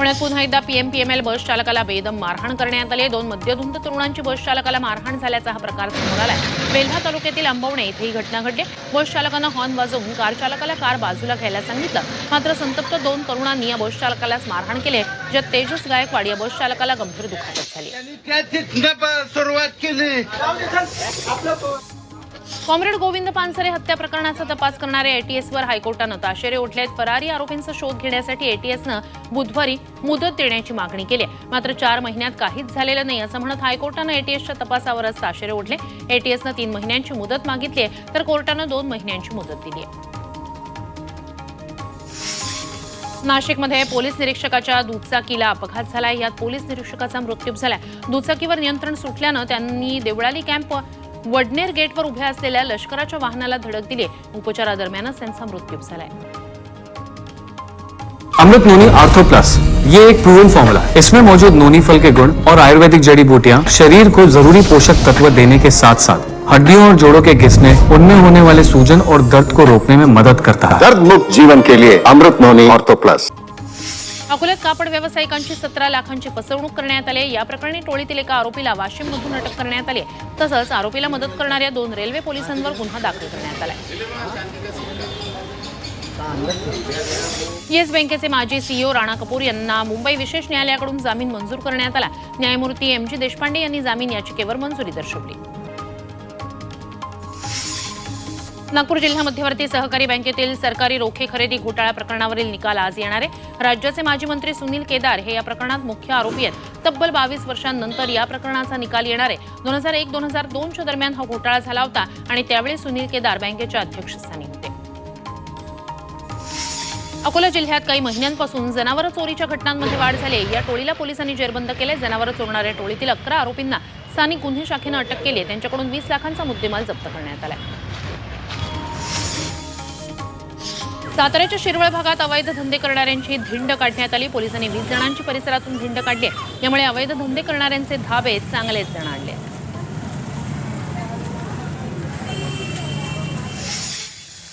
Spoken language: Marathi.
पुण्यात पुन्हा एकदा पीएमपीएमएल बस चालकाला बेदम मारहाण करण्यात आली दोन मद्यधुंद तरुणांची बस चालकाला मारहाण झाल्याचा हा प्रकार समोर आलाय. वेल्हा तालुक्यातील अंबवणे इथे ही घटना घडली. बस चालकानं हॉर्न वाजवून कार चालकाला कार बाजूला घ्यायला सांगितलं. मात्र संतप्त दोन तरुणांनी या बस चालकालाच मारहाण केले. ज्यात तेजस गायकवाड या बस चालकाला गंभीर दुखापत झाली. सुरुवात केली. कॉम्रेड गोविंद पानसरे हत्या प्रकरणाचा तपास करणाऱ्या एटीएसवर हायकोर्टानं ताशेरे ओढले आहेत फरारी आरोपींचा शोध घेण्यासाठी एटीएसनं बुधवारी मुदत देण्याची मागणी केली आहे. मात्र चार महिन्यात काहीच झालेलं नाही असं म्हणत हायकोर्टानं एटीएसच्या तपासावरच ताशेरे ओढले. एटीएसनं तीन महिन्यांची मुदत मागितली आहे तर कोर्टानं दोन महिन्यांची मुदत दिली आहे. नाशिकमध्ये पोलीस निरीक्षकाच्या दुचाकीला अपघात झालाय. यात पोलीस निरीक्षकाचा मृत्यू झालाय. दुचाकीवर नियंत्रण सुटल्यानं त्यांनी देवळाली कॅम्प वडनेर गेटवर उभ्या असलेल्या लष्कराच्या वाहनाला धडक दिली. उपचारादरम्यानच त्यांचा मृत्यू झालाय. Amrit noni ortho plus. ये एक प्रूवन फॉर्मूला है। इसमें मौजूद नोनी फल के गुण और आयुर्वेदिक जड़ी बूटियाँ शरीर को ज़रूरी पोषक तत्व देने के साथ साथ हड्डियों और जोड़ों के घिसने उनमें होने वाले सूजन और दर्द को रोकने में मदद करता है। दर्द मुक्त जीवन के लिए अमृत नोनी ऑर्थो प्लस। अकोल्यात कापड व्यावसायिकांची सतरा लाखांची फसवणूक करण्यात आली या प्रकरणी टोळीतील एका आरोपीला वाशिममधून अटक करण्यात आली तसंच आरोपीला मदत करणाऱ्या दोन रेल्वे पोलिसांवर गुन्हा दाखल करण्यात आला येस बँकेचे माजी सीईओ राणा कपूर यांना मुंबई विशेष न्यायालयाकडून जामीन मंजूर करण्यात आला. न्यायमूर्ती एम जी देशपांडे यांनी जामीन याचिकेवर मंजुरी दर्शवली. नागपूर जिल्हा मध्यवर्ती सहकारी बँकेतील सरकारी रोखे खरेदी घोटाळा प्रकरणावरील निकाल आज येणार आहे. राज्याचे माजी मंत्री सुनील केदार हे या प्रकरणात मुख्य आरोपी आहेत. तब्बल बावीस वर्षांनंतर या प्रकरणाचा निकाल येणार आहे. दोन हजार एक दोन हजार दोनच्या दरम्यान हा घोटाळा झाला होता आणि त्यावेळी सुनील केदार बँकेच्या अध्यक्षस्थानी होते. अकोला जिल्ह्यात काही महिन्यांपासून जनावरं चोरीच्या घटनांमध्ये वाढ झाली या टोळीला पोलिसांनी जेरबंद केले. जनावरं चोरणाऱ्या टोळीतील अकरा आरोपींना स्थानिक गुन्हे शाखेनं अटक केली त्यांच्याकडून वीस लाखांचा मुद्देमाल जप्त करण्यात आला साताऱ्याच्या शिरवळ भागात अवैध धंदे करणाऱ्यांची धिंड काढण्यात आली पोलिसांनी वीस जणांची परिसरातून धिंड काढली यामुळे अवैध धंदे करणाऱ्यांचे धाबे चांगलेच जण आणले आहेत.